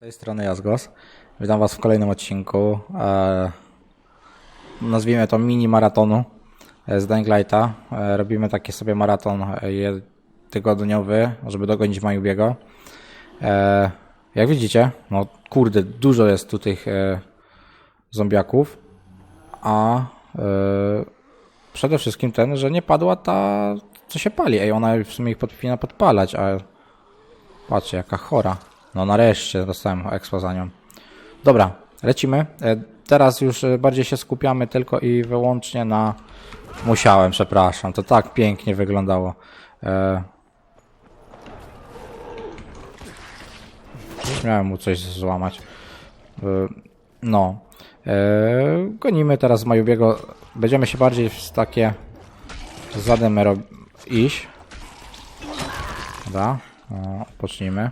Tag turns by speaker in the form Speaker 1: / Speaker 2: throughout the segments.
Speaker 1: Z tej strony Jazgos. Witam Was w kolejnym odcinku. E, nazwijmy to mini maratonu e, z Dying. E, robimy taki sobie maraton e, tygodniowy, żeby dogonić Majubiego. E, jak widzicie, no kurde, dużo jest tu tych e, zombiaków, a e, przede wszystkim ten, że nie padła ta, co się pali. Ej, ona w sumie ich powinna podpalać, a Patrzcie, jaka chora. No nareszcie dostałem expo za nią. Dobra, lecimy. E, Teraz już e, bardziej się skupiamy tylko i wyłącznie na... Musiałem, przepraszam. To tak pięknie wyglądało. E... Miałem mu coś złamać. No. Gonimy teraz Majubiego. Będziemy się bardziej w takie zademy rob... iść. Dobra, o, odpocznijmy.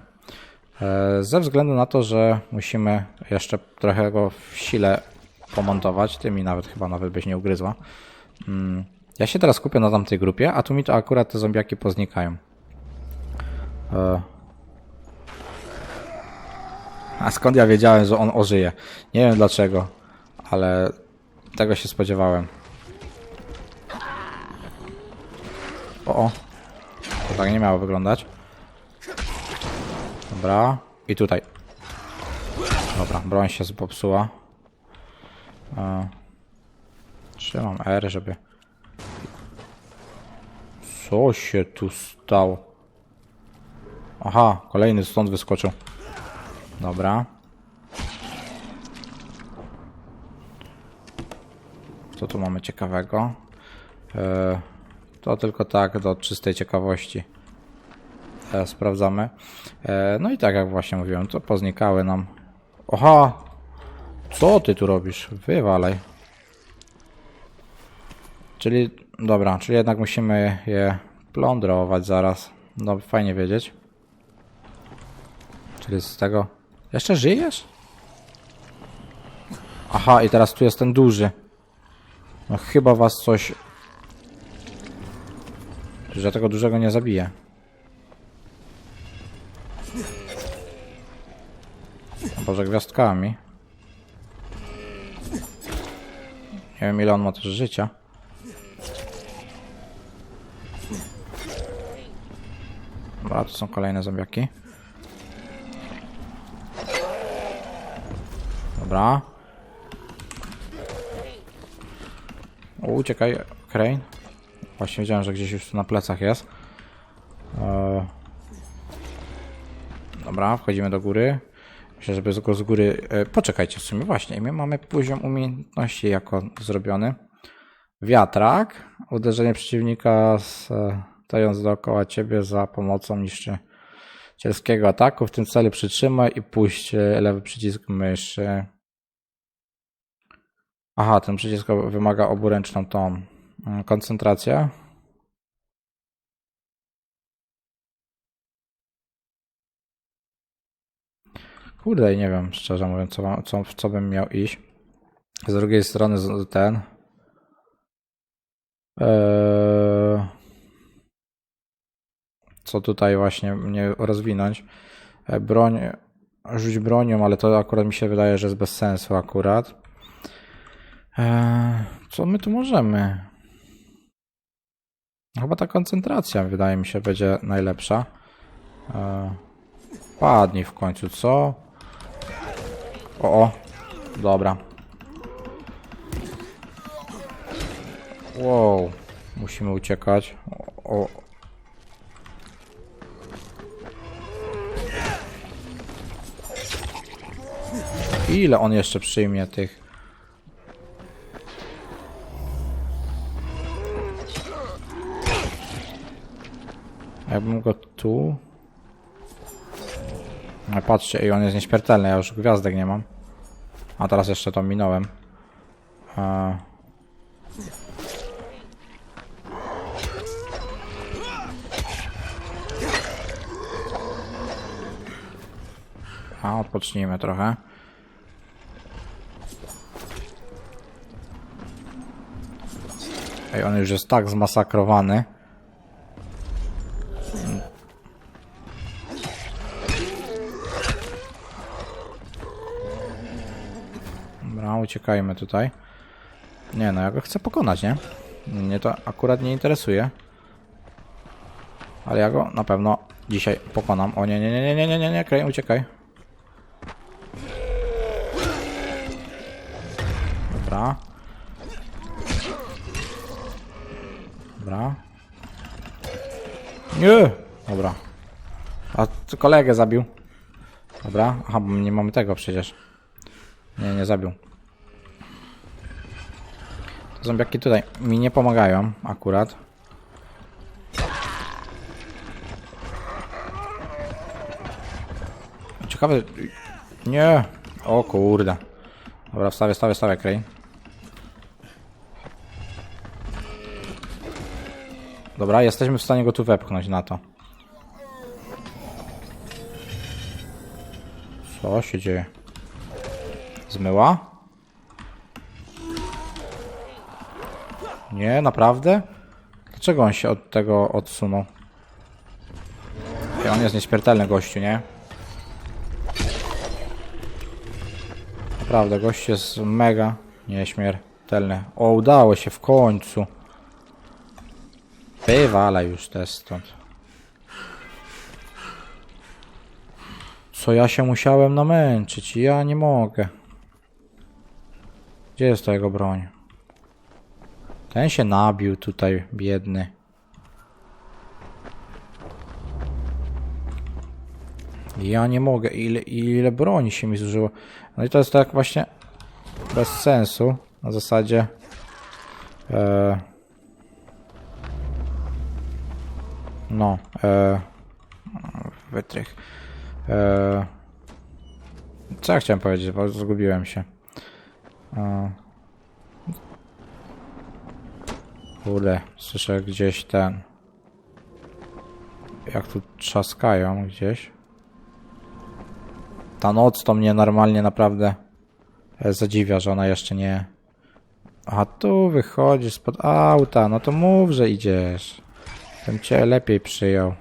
Speaker 1: E, Ze względu na to, że musimy jeszcze trochę go w sile pomontować, ty mi nawet chyba nawet byś nie ugryzła. Mm, Ja się teraz kupię na tamtej grupie, a tu mi to akurat te zombiaki poznikają. E. A skąd ja wiedziałem, że on ożyje? Nie wiem dlaczego, ale tego się spodziewałem. O, o. To tak nie miało wyglądać. Dobra. I tutaj. Dobra, broń się popsuła. E, Trzymam R, żeby... Co się tu stało? Aha, kolejny stąd wyskoczył. Dobra. Co tu mamy ciekawego? E, to tylko tak do czystej ciekawości sprawdzamy. E, no i tak jak właśnie mówiłem, to poznikały nam. Oha! Co ty tu robisz? Wywalaj. Czyli, dobra, czyli jednak musimy je plądrować zaraz. No, fajnie wiedzieć. Czyli z tego... Jeszcze żyjesz? Aha, i teraz tu jest ten duży. No chyba was coś... Że tego dużego nie zabije. Boże, gwiazdkami. Nie wiem ile on ma też życia. Dobra, tu są kolejne zombiaki. Dobra. Uciekaj, Crane. Właśnie wiedziałem, że gdzieś już tu na plecach jest. Eee... Dobra, wchodzimy do góry. Myślę, żeby go z góry... E, poczekajcie, w sumie właśnie. My mamy poziom umiejętności jako zrobiony. Wiatrak. Uderzenie przeciwnika stojąc dookoła ciebie za pomocą niszczycielskiego ataku. W tym celu przytrzymaj i puść e, lewy przycisk myszy. Aha, ten przycisk wymaga oburęczną tą mm, koncentrację. Kurde, nie wiem, szczerze mówiąc, co, co, w co bym miał iść. Z drugiej strony ten. Eee, co tutaj właśnie mnie rozwinąć? E, Broń, rzuć bronią, ale to akurat mi się wydaje, że jest bez sensu akurat. Eee, co my tu możemy? Chyba ta koncentracja wydaje mi się będzie najlepsza. Eee, padnij w końcu, co? O, o. Dobra. Wow. Musimy uciekać. O. Ile on jeszcze przyjmie tych? Jakbym go tu... Patrzcie, i on jest nieśmiertelny, ja już gwiazdek nie mam. A teraz jeszcze to minąłem. Eee. A, odpocznijmy trochę. Ej, on już jest tak zmasakrowany. A, uciekajmy tutaj. Nie no, ja go chcę pokonać, nie? Mnie to akurat nie interesuje. Ale ja go na pewno dzisiaj pokonam. O nie, nie, nie, nie, nie, nie, nie, nie, uciekaj. Dobra. Dobra. Nie! Dobra. A kolegę zabił. Dobra. Aha, bo nie mamy tego przecież. Nie, nie zabił. Zombiaki tutaj mi nie pomagają akurat. Ciekawe... Nie! O kurde. Dobra, wstawię, wstawię, wstawię, Crane. Dobra, jesteśmy w stanie go tu wepchnąć na to. Co się dzieje? Zmyła? Nie, naprawdę? Dlaczego on się od tego odsunął? On jest nieśmiertelny gościu, nie? Naprawdę, gość jest mega nieśmiertelny. O, udało się w końcu. Wywala już też stąd. Co ja się musiałem namęczyć? Ja nie mogę. Gdzie jest ta jego broń? Ten się nabił tutaj, biedny. Ja nie mogę. Ile, ile broni się mi zużyło. No i to jest tak właśnie bez sensu. Na zasadzie... E, no, e, wytrych. E, co ja chciałem powiedzieć, bo zgubiłem się. E, słyszę gdzieś ten. Jak tu trzaskają gdzieś. Ta noc to mnie normalnie naprawdę e, zadziwia, że ona jeszcze nie... A tu wychodzisz spod auta, no to mów, że idziesz. Bym cię lepiej przyjął.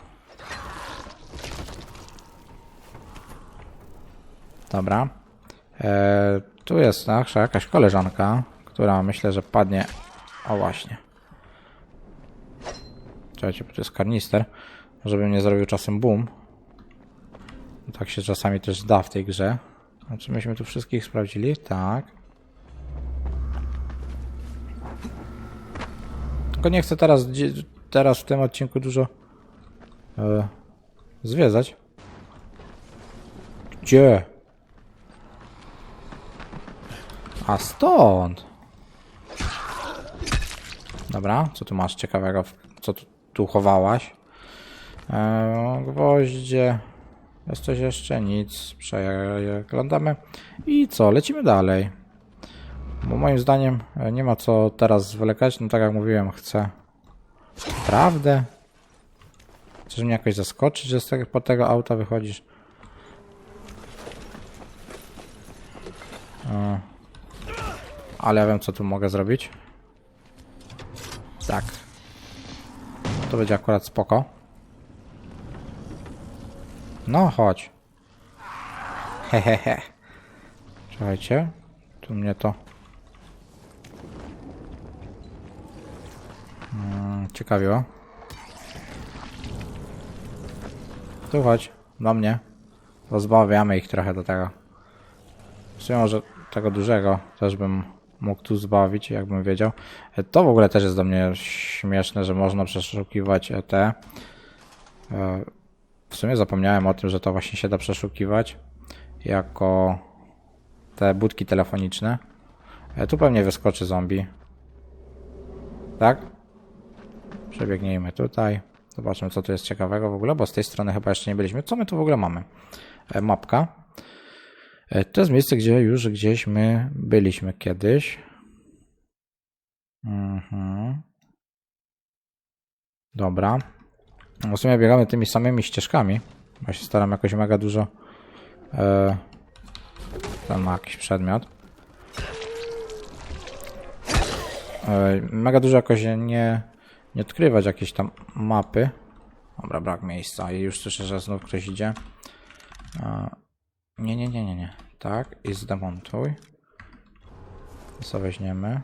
Speaker 1: Dobra. E, tu jest nasza jakaś koleżanka, która myślę, że padnie. O właśnie. Czekajcie, bo to jest karnister. Żebym nie zrobił czasem boom. Tak się czasami też da w tej grze. A czy myśmy tu wszystkich sprawdzili? Tak. Tylko nie chcę teraz, teraz w tym odcinku dużo e, zwiedzać. Gdzie? A stąd. Dobra, co tu masz ciekawego? Co tu, chowałaś? E, gwoździe. Jest coś jeszcze? Nic. Przeglądamy. I co? Lecimy dalej. Bo moim zdaniem e, nie ma co teraz zwlekać. No tak jak mówiłem, chcę. Prawdę? Chcesz mnie jakoś zaskoczyć, że z tego, po tego auta wychodzisz? E, Ale ja wiem, co tu mogę zrobić. Tak. To będzie akurat spoko. No, chodź. Hehehe. Czekajcie. Tu mnie to... Mm, ciekawiło. Tu chodź. Do mnie. Rozbawiamy ich trochę do tego. Sumie może tego dużego też bym mógł tu zbawić, jakbym wiedział. E, To w ogóle też jest do mnie śmieszne, że można przeszukiwać e, te... e, w sumie zapomniałem o tym, że to właśnie się da przeszukiwać jako te budki telefoniczne. E, Tu pewnie wyskoczy zombie. Tak? Przebiegnijmy tutaj. Zobaczmy, co tu jest ciekawego w ogóle, bo z tej strony chyba jeszcze nie byliśmy. Co my tu w ogóle mamy? Mapka. E, To jest miejsce, gdzie już gdzieś my byliśmy kiedyś. Mhm. Dobra. W sumie biegamy tymi samymi ścieżkami. Ja się staram jakoś mega dużo. E, tam ma jakiś przedmiot. E, mega dużo jakoś nie, nie odkrywać jakieś tam mapy. Dobra, brak miejsca. I już słyszę, że znów ktoś idzie. E, nie, nie, nie, nie, nie. Tak, i zdemontuj. Co weźmiemy?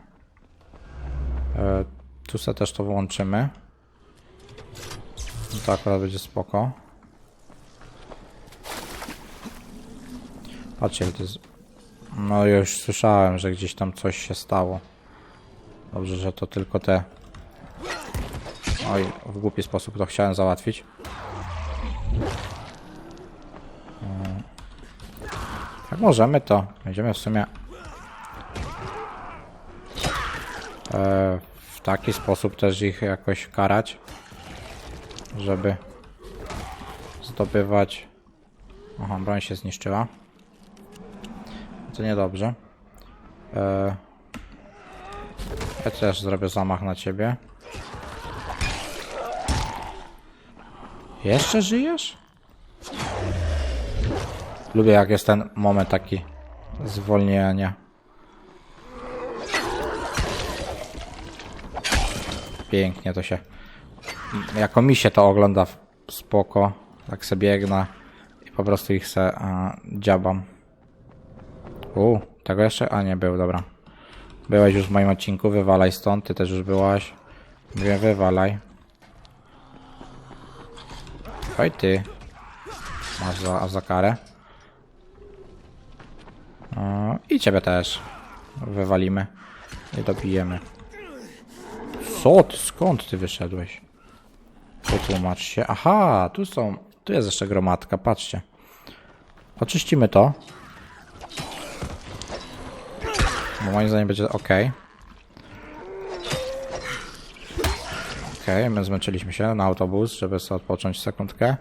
Speaker 1: E, tu sobie też to włączymy. No to akurat będzie spoko. Patrzcie, to jest... No już słyszałem, że gdzieś tam coś się stało. Dobrze, że to tylko te... Oj, w głupi sposób to chciałem załatwić. Możemy, to będziemy w sumie e, w taki sposób też ich jakoś karać, żeby zdobywać. Aha, broń się zniszczyła. To niedobrze. E, ja też zrobię zamach na ciebie. Jeszcze żyjesz? Lubię jak jest ten moment taki zwolnienia. Pięknie to się. Jako mi się to ogląda spoko. Tak sobie biegnę i po prostu ich se a, dziabam. U, tego jeszcze? A nie był, dobra. Byłeś już w moim odcinku, wywalaj stąd, ty też już byłaś. Mówię, wywalaj. Oj ty. Masz za, za karę. I ciebie też. Wywalimy. I dobijemy. Co ty? Skąd ty wyszedłeś? Wytłumacz się. Aha, tu są. Tu jest jeszcze gromadka, patrzcie. Oczyścimy to. Bo moim zdaniem będzie ok. Ok, my zmęczyliśmy się na autobus, żeby sobie odpocząć sekundkę.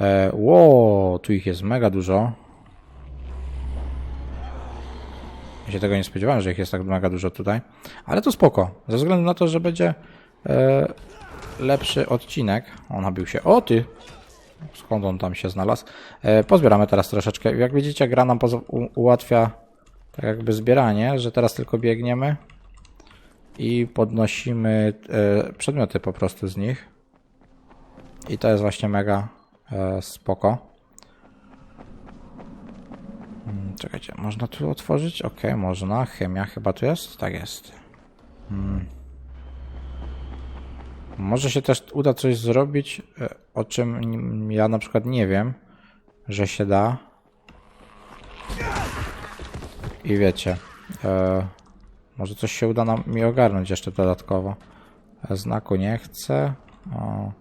Speaker 1: E, ło, tu ich jest mega dużo. Ja się tego nie spodziewałem, że ich jest tak mega dużo tutaj. Ale to spoko. Ze względu na to, że będzie e, lepszy odcinek. On nabił się. O ty! Skąd on tam się znalazł? E, pozbieramy teraz troszeczkę. Jak widzicie, gra nam ułatwia tak jakby zbieranie, że teraz tylko biegniemy i podnosimy e, przedmioty po prostu z nich. I to jest właśnie mega e, spoko. Mm, Czekajcie, można tu otworzyć? Ok, można. Chemia chyba tu jest? Tak jest. Hmm. Może się też uda coś zrobić, e, o czym ja na przykład nie wiem, że się da. I wiecie, e, może coś się uda nam, mi ogarnąć jeszcze dodatkowo. E, Znaku nie chcę. O.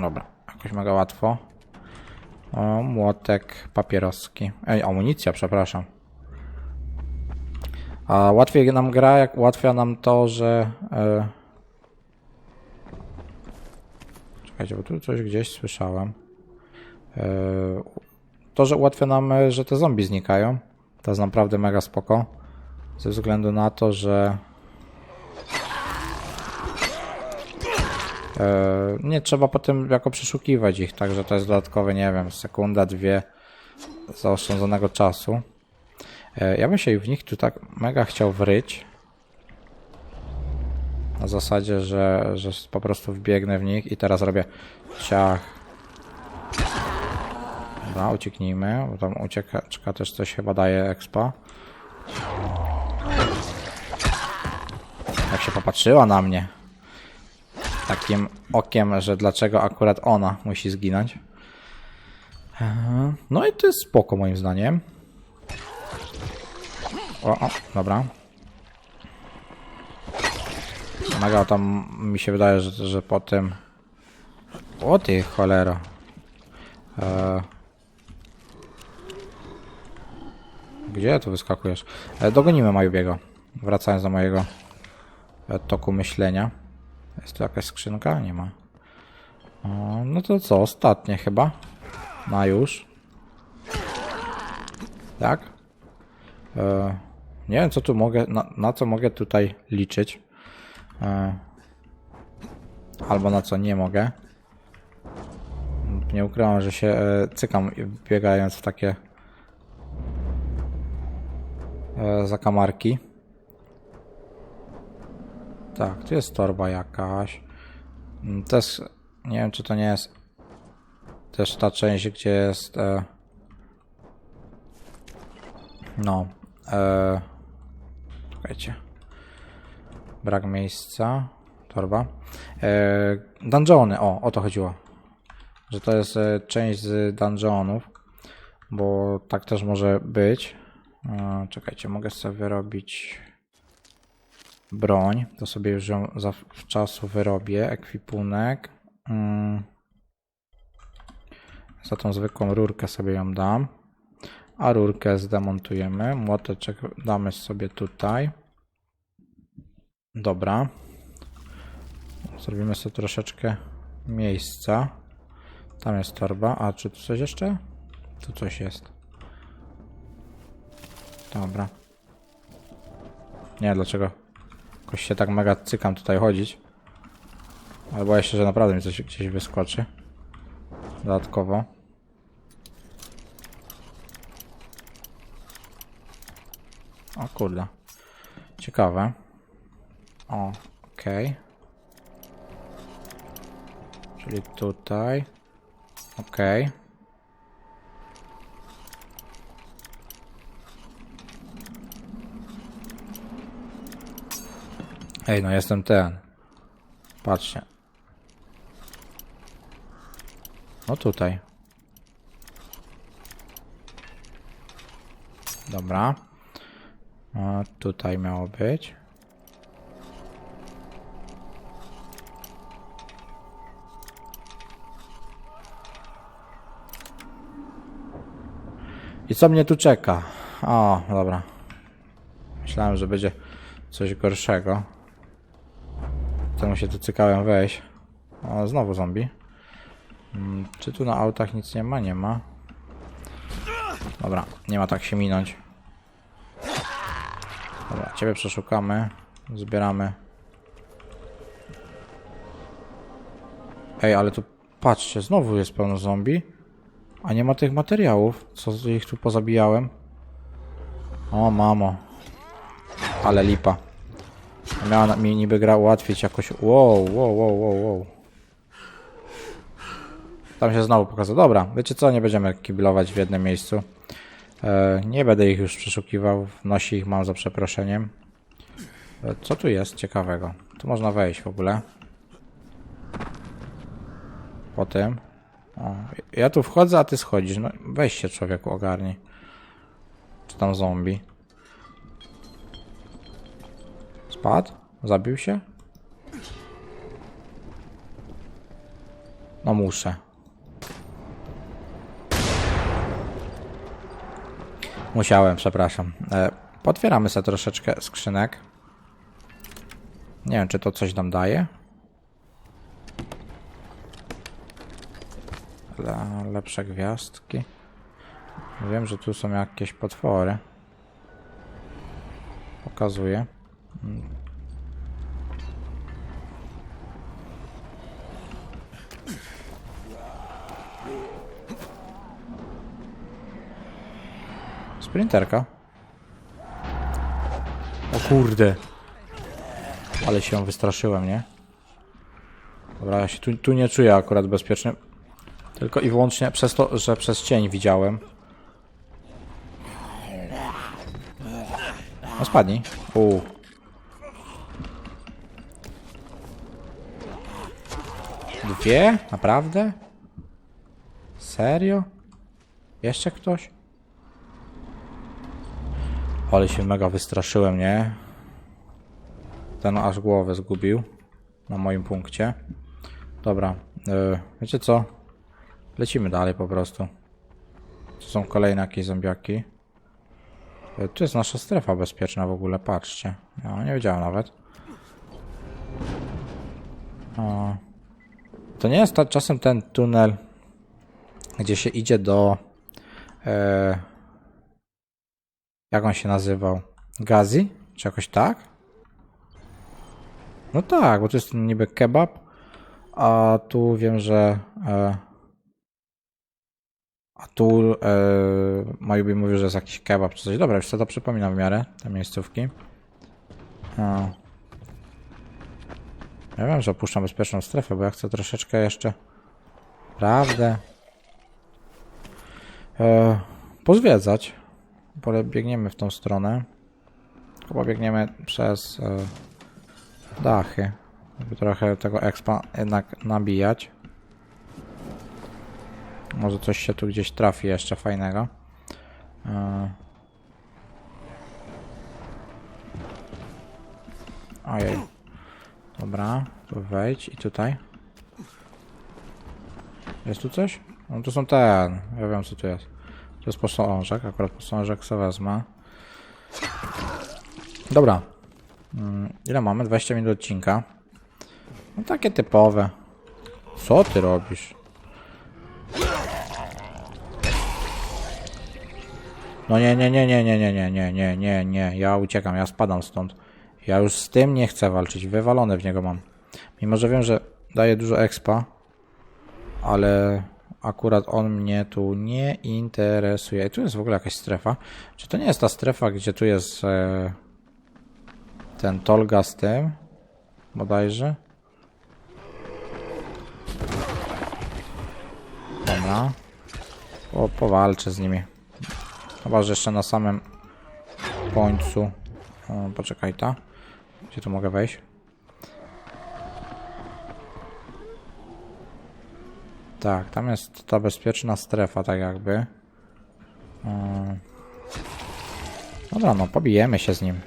Speaker 1: Dobra, jakoś mega łatwo. O, młotek papieroski. Ej, amunicja, przepraszam. A łatwiej nam gra, jak ułatwia nam to, że... E... Czekajcie, bo tu coś gdzieś słyszałem. E... To, że ułatwia nam, e, że te zombie znikają. To jest naprawdę mega spoko. Ze względu na to, że... nie trzeba potem jako przeszukiwać ich, także to jest dodatkowe, nie wiem, sekunda, dwie zaoszczędzonego czasu. E, ja bym się w nich tu tak mega chciał wryć. Na zasadzie, że, że po prostu wbiegnę w nich i teraz robię ciach. Dobra, ucieknijmy, bo tam ucieka czeka też coś chyba daje expa. Jak się popatrzyła na mnie takim okiem, że dlaczego akurat ona musi zginąć. No i to jest spoko moim zdaniem. O, o dobra. Mega tam mi się wydaje, że, że po tym... O ty cholera. Eee... Gdzie tu wyskakujesz? E, dogonimy Majubiego. Wracając do mojego e, toku myślenia. Jest tu jakaś skrzynka? Nie ma. O, no to co? Ostatnie chyba. Na już. Tak? E, nie wiem co tu mogę, na, na co mogę tutaj liczyć. E, albo na co nie mogę. Nie ukrywam, że się e, cykam biegając w takie e, zakamarki. Tak, tu jest torba jakaś. Mm, jest, nie wiem czy to nie jest też ta część, gdzie jest e, No. E... Czekajcie. Brak miejsca. Torba. E... Dungeony. O, o to chodziło. Że to jest e, część z dungeonów. Bo tak też może być. E... Czekajcie, mogę sobie wyrobić broń. To sobie już ją zawczasu wyrobię. Ekwipunek. Mm. Za tą zwykłą rurkę sobie ją dam. A rurkę zdemontujemy. Młoteczek damy sobie tutaj. Dobra. Zrobimy sobie troszeczkę miejsca. Tam jest torba. A czy tu coś jeszcze? Tu coś jest. Dobra. Nie, dlaczego? Jakoś się tak mega cykam tutaj chodzić. Ale boję się, że naprawdę mi coś gdzieś wyskoczy. Dodatkowo. O kurde. Ciekawe. O, okej. Czyli tutaj. Okej. Ej, no jestem ten. Patrzcie. No tutaj. Dobra. A tutaj miało być. I co mnie tu czeka? O, dobra. Myślałem, że będzie coś gorszego. Temu się tu cykałem wejść. O, znowu zombie. Mm, Czy tu na autach nic nie ma? Nie ma. Dobra, nie ma tak się minąć. Dobra, ciebie przeszukamy. Zbieramy. Ej, ale tu patrzcie, znowu jest pełno zombie. A nie ma tych materiałów, co ich tu pozabijałem. O, mamo. Ale lipa. Miała mi niby gra ułatwić jakoś. Wow, wow, wow, wow, wow. Tam się znowu pokazał. Dobra, wiecie co? Nie będziemy kiblować w jednym miejscu. E, nie będę ich już przeszukiwał. Nosi ich mam za przeproszeniem. E, co tu jest ciekawego? Tu można wejść w ogóle. Po tym. O, ja tu wchodzę, a ty schodzisz. No weź się człowieku ogarnij. Czy tam zombie? Zabił się? No muszę. Musiałem, przepraszam. E, potwieramy sobie troszeczkę skrzynek. Nie wiem, czy to coś nam daje. Le, lepsze gwiazdki. Wiem, że tu są jakieś potwory. Pokazuję. Sprinterka. O kurde. Ale się wystraszyłem, nie? Dobra, ja się tu, tu nie czuję akurat bezpiecznie. Tylko i wyłącznie przez to, że przez cień widziałem. No spadnij. U. Dwie? Naprawdę? Serio? Jeszcze ktoś? Ale się mega wystraszyłem, nie? Ten aż głowę zgubił. Na moim punkcie. Dobra. Yy, wiecie co? Lecimy dalej po prostu. Tu są kolejne jakieś zombiaki. Yy, Tu jest nasza strefa bezpieczna w ogóle, patrzcie. Ja nie wiedziałem nawet. O. To nie jest ta, czasem ten tunel, gdzie się idzie do... E, jak on się nazywał? Gazi? Czy jakoś tak? No tak, bo to jest niby kebab, a tu wiem, że e, a tu e, Majubi mówił, że jest jakiś kebab czy coś. Dobra, już sobie to przypominam w miarę, te miejscówki. Ja wiem, że opuszczam bezpieczną strefę, bo ja chcę troszeczkę jeszcze prawdę e, pozwiedzać. pole biegniemy w tą stronę. Chyba biegniemy przez e, dachy, żeby trochę tego expa jednak nabijać. Może coś się tu gdzieś trafi jeszcze fajnego. E, Ojej. Dobra, tu wejdź i tutaj. Jest tu coś? No to są ten. Ja wiem co tu jest. To jest posążek, akurat posążek sobie wezmę. Dobra. Mm, Ile mamy? 20 minut odcinka. No takie typowe. Co ty robisz? No nie, nie, nie, nie, nie, nie, nie, nie, nie, nie, nie. Ja uciekam, ja spadam stąd. Ja już z tym nie chcę walczyć. Wywalone w niego mam. Mimo, że wiem, że daje dużo expa, ale akurat on mnie tu nie interesuje. I tu jest w ogóle jakaś strefa. Czy to nie jest ta strefa, gdzie tu jest e, ten Tolga z tym? Bodajże. Dobra. Po, powalczę z nimi. Chyba, że jeszcze na samym końcu. O, poczekaj, ta. Gdzie tu mogę wejść? Tak, tam jest ta bezpieczna strefa, tak jakby. Mm. Dobra, no pobijemy się z nim.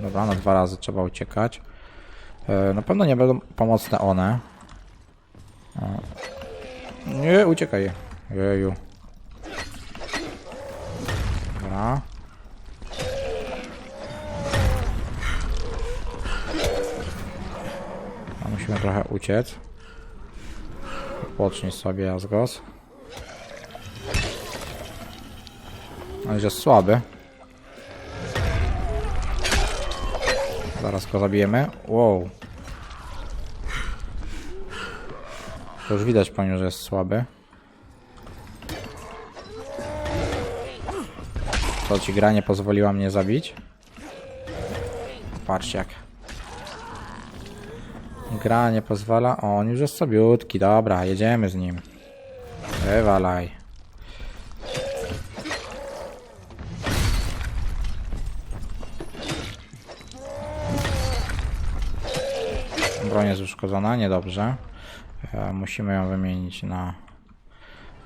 Speaker 1: Dobra, no dwa razy trzeba uciekać. E, na pewno nie będą pomocne one. E, nie, uciekaj. Jeju. Dobra. Musimy trochę uciec. Pocznij sobie Jazgos. On jest słaby. Zaraz go zabijemy. Wow. To już widać po nim, że jest słaby. To ci gra nie pozwoliła mnie zabić. Patrzcie jak. Gra nie pozwala. O, on już jest sobiutki. Dobra, jedziemy z nim. Wywalaj. Broń jest uszkodzona, niedobrze. E, musimy ją wymienić na,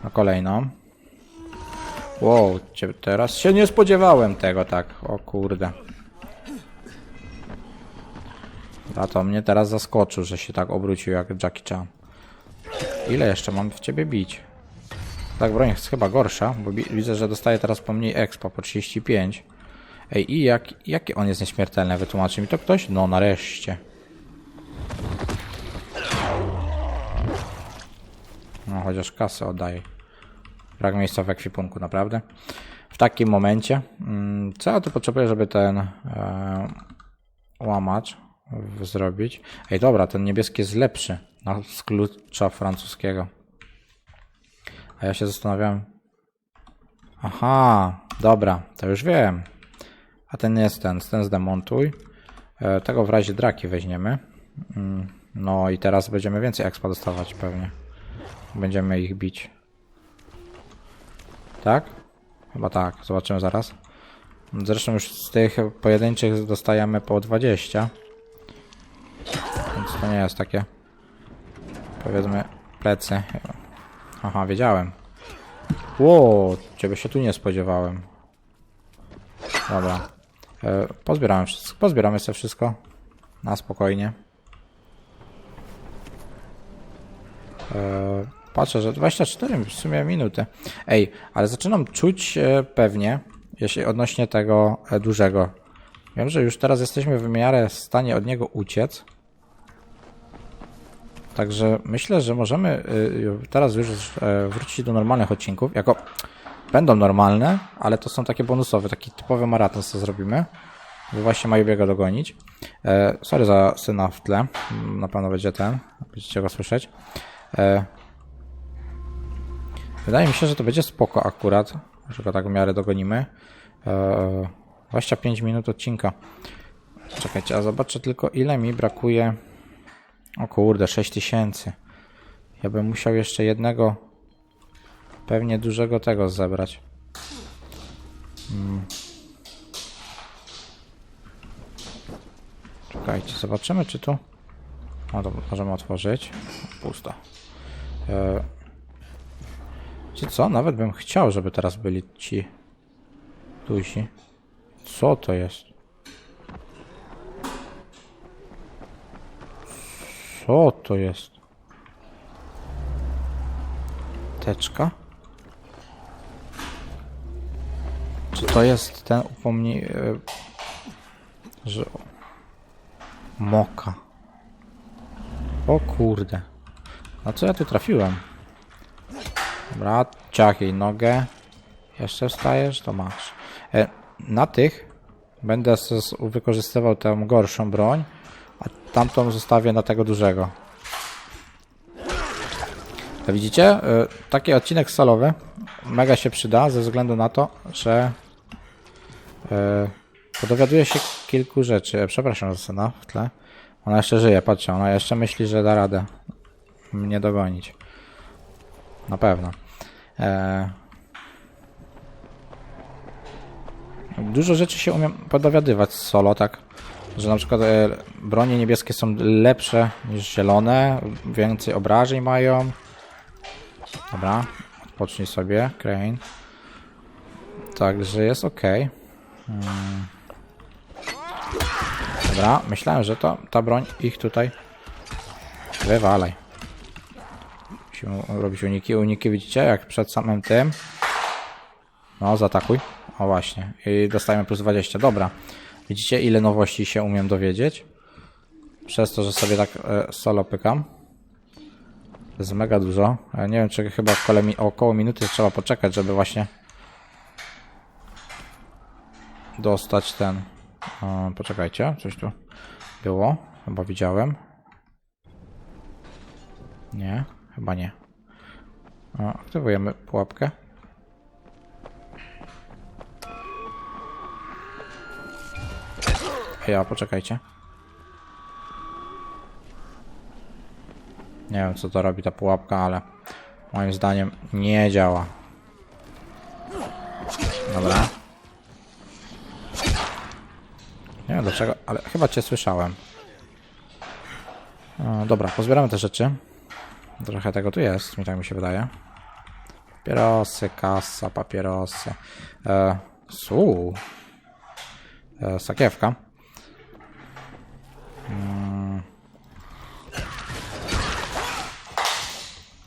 Speaker 1: na kolejną. Wow, teraz się nie spodziewałem tego tak. O kurde. A to mnie teraz zaskoczył, że się tak obrócił jak Jackie Chan. Ile jeszcze mam w ciebie bić? Tak, broń jest chyba gorsza, bo widzę, że dostaje teraz po mniej expa, po 35. Ej, i jak, jakie on jest nieśmiertelny? Wytłumaczy mi to ktoś? No, nareszcie. No, chociaż kasę oddaję. Brak miejsca w ekwipunku, naprawdę. W takim momencie, mm, co ja tu potrzebuję, żeby ten e, łamacz zrobić? Ej, dobra, ten niebieski jest lepszy na, z klucza francuskiego. A ja się zastanawiałem. Aha, dobra, to już wiem. A ten jest ten, ten zdemontuj. E, tego w razie draki weźmiemy. Mm, no i teraz będziemy więcej expa dostawać pewnie. Będziemy ich bić. Tak? Chyba tak, zobaczymy zaraz. Zresztą już z tych pojedynczych dostajemy po 20. To nie jest takie. Powiedzmy plecy. Aha, wiedziałem. Ło, ciebie się tu nie spodziewałem. Dobra. E, pozbieramy wszystko. Pozbieramy sobie wszystko. Na spokojnie. E, patrzę, że 24 w sumie minuty. Ej, ale zaczynam czuć e, pewnie, jeśli odnośnie tego e, dużego. Wiem, że już teraz jesteśmy w miarę w stanie od niego uciec. Także myślę, że możemy y, teraz już e, wrócić do normalnych odcinków. Jako będą normalne, ale to są takie bonusowe, taki typowy maraton co zrobimy. By właśnie Majubiego dogonić. E, sorry za syna w tle. Mm, Na pewno będzie ten. Będziecie go słyszeć. E, wydaje mi się, że to będzie spoko akurat, że go tak w miarę dogonimy. E, 25 minut odcinka. Czekajcie, a zobaczę tylko ile mi brakuje. O kurde, 6000. Ja bym musiał jeszcze jednego pewnie dużego tego zebrać. Mm. Czekajcie, zobaczymy czy tu... No to możemy otworzyć. Pusto. E... Wiecie co? Nawet bym chciał, żeby teraz byli ci... Tusi. Co to jest? Co to jest? Teczka? Czy to jest ten upomnij... e, Że... Moka. O kurde. Na co ja tu trafiłem? Dobra, ciach jej nogę. Jeszcze wstajesz? To masz. E, na tych będę wykorzystywał tę gorszą broń, a tamtą zostawię na tego dużego. To widzicie? E, taki odcinek solowy mega się przyda ze względu na to, że e, podowiaduje się kilku rzeczy. E, Przepraszam za syna w tle. Ona jeszcze żyje, patrzcie, ona jeszcze myśli, że da radę mnie dogonić. Na pewno. E, Dużo rzeczy się umiem podowiadywać solo, tak? Że na przykład e, bronie niebieskie są lepsze niż zielone, więcej obrażeń mają. Dobra, odpocznij sobie, Crane. Także jest ok. Hmm. Dobra, myślałem, że to ta broń ich tutaj wywalaj. Musimy robić uniki. Uniki widzicie, jak przed samym tym. No, zaatakuj. O właśnie. I dostajemy plus 20. Dobra. Widzicie, ile nowości się umiem dowiedzieć? Przez to, że sobie tak e, solo pykam. To jest mega dużo. Nie wiem, czy chyba około, mi około minuty trzeba poczekać, żeby właśnie dostać ten. E, poczekajcie, coś tu było. Chyba widziałem. Nie, chyba nie. Aktywujemy pułapkę. Ja, poczekajcie. Nie wiem, co to robi ta pułapka, ale moim zdaniem nie działa. Dobra. Nie wiem dlaczego, ale chyba cię słyszałem. O, dobra, pozbieramy te rzeczy. Trochę tego tu jest, mi tak mi się wydaje. Papierosy, kasa, papierosy. E, su. E, sakiewka.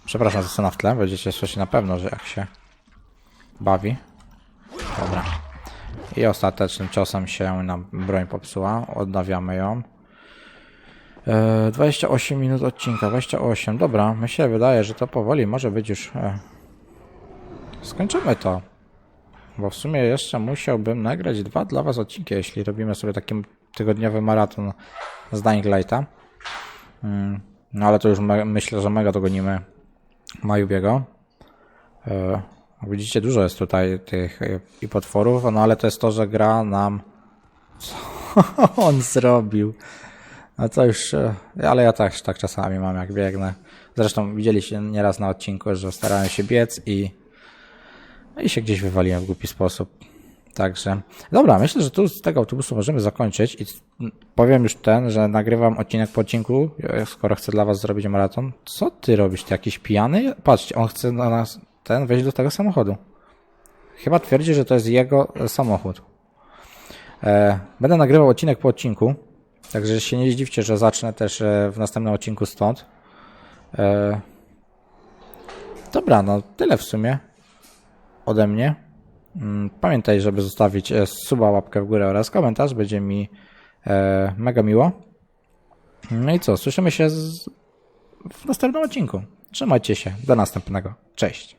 Speaker 1: Przepraszam za scenę w tle, będziecie słyszeć na pewno, że jak się bawi. Dobra. I ostatecznym ciosem się nam broń popsuła. Odnawiamy ją. E, 28 minut odcinka, 28. Dobra, mi się wydaje, że to powoli może być już... E, skończymy to. Bo w sumie jeszcze musiałbym nagrać dwa dla was odcinki, jeśli robimy sobie taki tygodniowy maraton z Dying Lighta. Mm, no ale to już myślę, że mega dogonimy Majubiego. E, widzicie, dużo jest tutaj tych e, i potworów, no ale to jest to, że gra nam... Co on zrobił? No to już... e, Ale ja też tak czasami mam, jak biegnę. Zresztą widzieliście nieraz na odcinku, że starałem się biec i no i się gdzieś wywaliłem w głupi sposób. Także, dobra, myślę, że tu z tego autobusu możemy zakończyć i powiem już ten, że nagrywam odcinek po odcinku, skoro chcę dla was zrobić maraton. Co ty robisz? Ty jakiś pijany? Patrzcie, on chce na nas ten wejść do tego samochodu. Chyba twierdzi, że to jest jego e, samochód. E, będę nagrywał odcinek po odcinku, także się nie zdziwcie, że zacznę też e, w następnym odcinku stąd. Dobra, no tyle w sumie ode mnie. Mm, Pamiętaj, żeby zostawić e, suba, łapkę w górę oraz komentarz. Będzie mi e, mega miło. No i co? Słyszymy się w następnym odcinku. Trzymajcie się. Do następnego. Cześć.